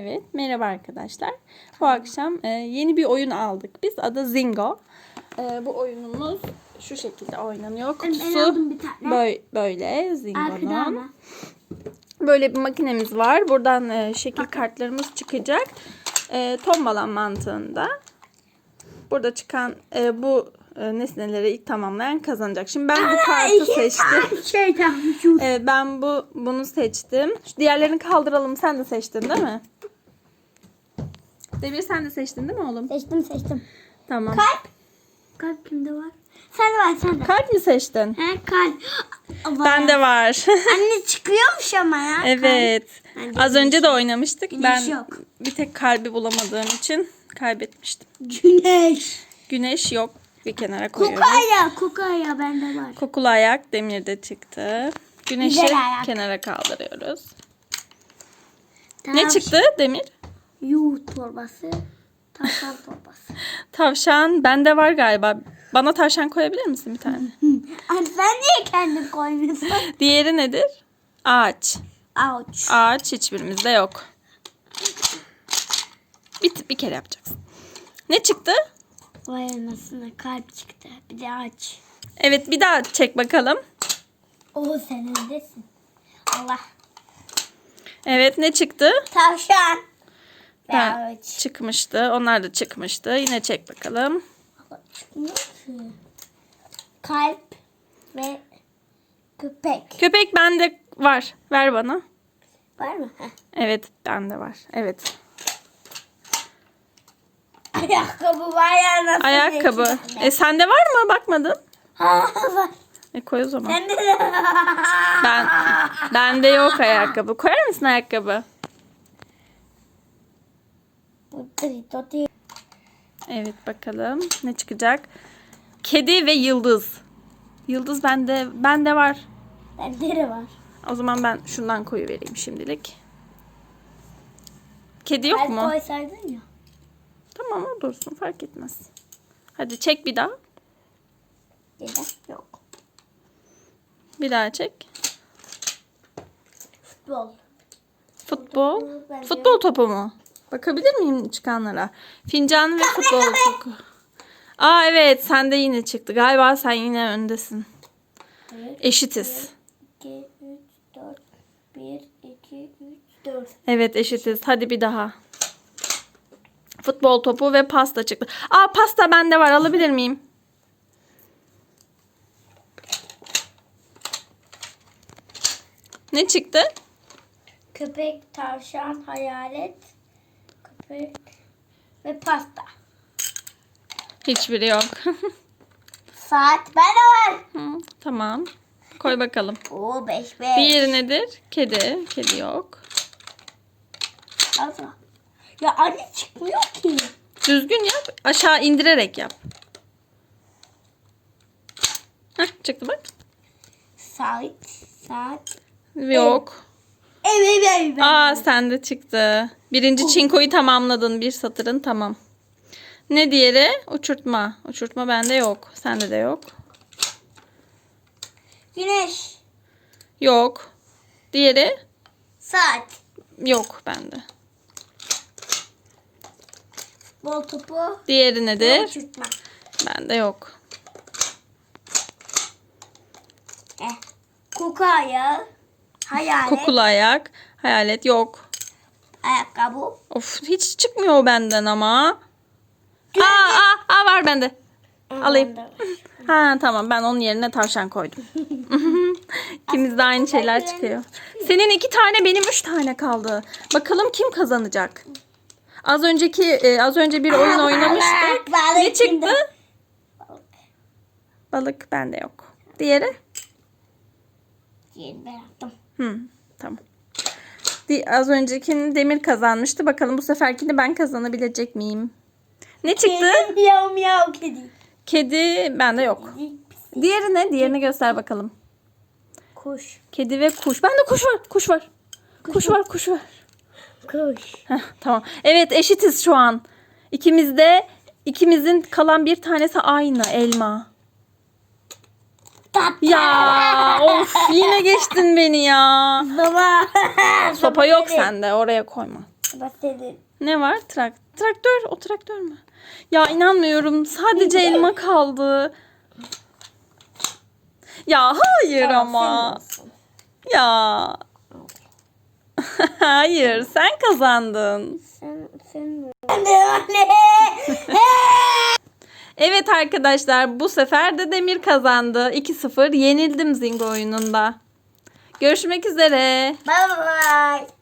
Evet, merhaba arkadaşlar. Bu akşam e, yeni bir oyun aldık biz. Adı Zingo. E, bu oyunumuz şu şekilde oynanıyor. Kutusu böyle, böyle Zingo'nun. Böyle bir makinemiz var. Buradan e, şekil kartlarımız çıkacak. E, tombalan mantığında. Burada çıkan e, bu e, nesneleri ilk tamamlayan kazanacak. Şimdi ben bu kartı seçtim. Şey tamam. Evet ben bu bunu seçtim. Şu diğerlerini kaldıralım. Sen de seçtin değil mi? Demir sen de seçtin değil mi oğlum? Seçtim seçtim. Tamam. Kalp. Kalp kimde var? Sen de var sen de. Kalp mi seçtin? He kalp. Ama Bende var. Anne çıkıyormuş ama ya. evet. Bende Az önce de oynamıştık. Güneş Ben yok. bir tek kalbi bulamadığım için kaybetmiştim. Güneş. Güneş yok. Bir kenara koyuyoruz. Kukaya. Kukaya bende var. Kokulu ayak demirde çıktı. Güneşi ayak. kenara kaldırıyoruz. Tamam. Ne çıktı Demir? Yoğurt torbası. Tavşan torbası. Tavşan bende var galiba. Bana tavşan koyabilir misin bir tane? Anne sen niye kendin koymuyorsun? Diğeri nedir? Ağaç. Ouch. Ağaç hiçbirimizde yok. Bir, bir kere yapacaksın. Ne çıktı? Vay anasını kalp çıktı. Bir de aç. Evet bir daha çek bakalım. O sen öndesin. Allah. Evet ne çıktı? Tavşan. Ha, aç. çıkmıştı. Onlar da çıkmıştı. Yine çek bakalım. Kalp ve köpek. Köpek bende var. Ver bana. Var mı? Heh. Evet bende var. Evet. Ayakkabı var ya nasıl? Ayakkabı. E sende var mı? Bakmadın. Ha, var. E koy o zaman. Sende de. Ben bende yok ayakkabı. Koyar mısın ayakkabı? Evet bakalım ne çıkacak. Kedi ve yıldız. Yıldız bende bende var. Bende de var. O zaman ben şundan koyu vereyim şimdilik. Kedi yok Kalp mu? koysaydın ya. Tamam o dursun fark etmez. Hadi çek bir daha. Neden? Yok. Bir daha çek. Futbol. Futbol. bence Futbol topu mu? Bakabilir miyim çıkanlara? Fincan ve futbol topu. Aa evet sende yine çıktı. Galiba sen yine öndesin. Evet. Eşitiz. 2, 3, 4. 1, 2, 3, 4. Evet eşitiz. Hadi bir daha. Futbol topu ve pasta çıktı. Aa pasta bende var. Alabilir miyim? Ne çıktı? Köpek, tavşan, hayalet, köpek ve pasta. Hiçbiri yok. Saat bende var. Hı, tamam. Koy bakalım. Oo 5 5. Diğeri nedir? Kedi. Kedi yok. Fazla. Ya anne çıkmıyor ki. Düzgün yap. Aşağı indirerek yap. Heh, çıktı bak. Saat, saat. Yok. Evet evet evet. Aa sende çıktı. Birinci çinkoyu tamamladın. Bir satırın tamam. Ne diğeri? Uçurtma. Uçurtma bende yok. Sende de yok. Güneş, Yok. Diğeri? saat, Yok bende. bol topu, Diğeri nedir? uçurtma. Bende yok. Eh. Koku ayağı, hayalet, Kokulu ayak. Hayalet yok. ayakkabı. Of hiç çıkmıyor o benden ama. Aa, aa, aa var bende. Alayım. Ha tamam ben onun yerine tavşan koydum. İkimiz de aynı şeyler çıkıyor. Senin iki tane benim üç tane kaldı. Bakalım kim kazanacak? Az önceki e, az önce bir oyun oynamıştık. Ne çıktı? Balık bende yok. Diğeri? Yeni ben yaptım. Hı, tamam. Di- Az öncekini Demir kazanmıştı. Bakalım bu seferkini ben kazanabilecek miyim? Ne çıktı? Kedi miyav miyav kedi. Kedi bende yok. Diğeri ne? Diğerini göster bakalım. Kuş. Kedi ve kuş. Bende kuş var. Kuş var. Kuş var, kuş var. Kuş. Heh, tamam. Evet eşitiz şu an. İkimiz de ikimizin kalan bir tanesi aynı elma. Tatlı. Ya of yine geçtin beni ya. Baba. Sopa yok sende oraya koyma. Senin. Ne var? Trak traktör. O traktör mü? Ya inanmıyorum. Sadece elma kaldı. Ya hayır ama. Ya. hayır sen kazandın. Sen, sen Anne anne. Evet arkadaşlar bu sefer de Demir kazandı. 2-0 yenildim Zingo oyununda. Görüşmek üzere. Bye bye.